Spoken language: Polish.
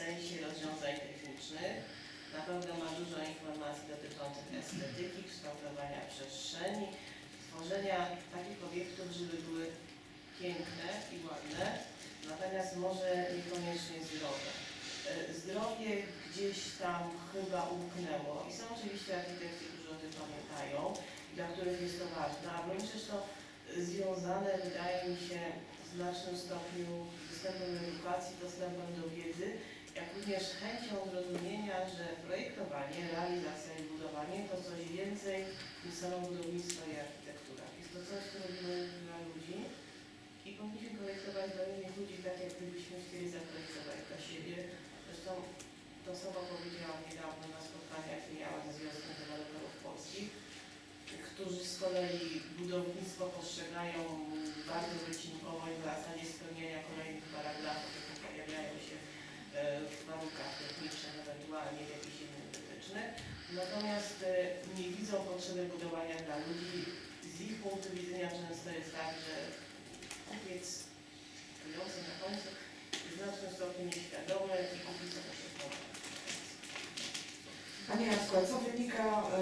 sensie rozwiązań technicznych. Na pewno ma dużo informacji dotyczących estetyki, kształtowania przestrzeni, tworzenia takich obiektów, żeby były piękne i ładne, natomiast może niekoniecznie zdrowe. E, Zdrowie gdzieś tam chyba umknęło i są oczywiście architekci, którzy o tym pamiętają dla których jest to ważne, a wręcz jest to związane, wydaje mi się, w znacznym stopniu z dostępem do edukacji, dostępem do wiedzy, również chęcią zrozumienia, że projektowanie, realizacja i budowanie to coś więcej niż samo budownictwo i architektura. Jest to coś, co robimy dla ludzi i powinniśmy projektować dla innych ludzi tak, jak gdybyśmy chcieli zaprojektować dla siebie. Zresztą to samo powiedziałam niedawno na spotkaniach, które miałam ze Związkiem Deweloperów Polskich, którzy z kolei budownictwo postrzegają bardzo wycinkowo i w zasadzie spełnienia kolejnych paragrafów, jakie pojawiają się e, w warunkach technicznych, ewentualnie w jakichś innych wytycznych. Natomiast e, nie widzą potrzeby budowania dla ludzi. Z ich punktu widzenia często jest tak, że kupiec stojący na końcu w znacznym stopniu nieświadomy i kupi podoba. Panie Jacku, a co wynika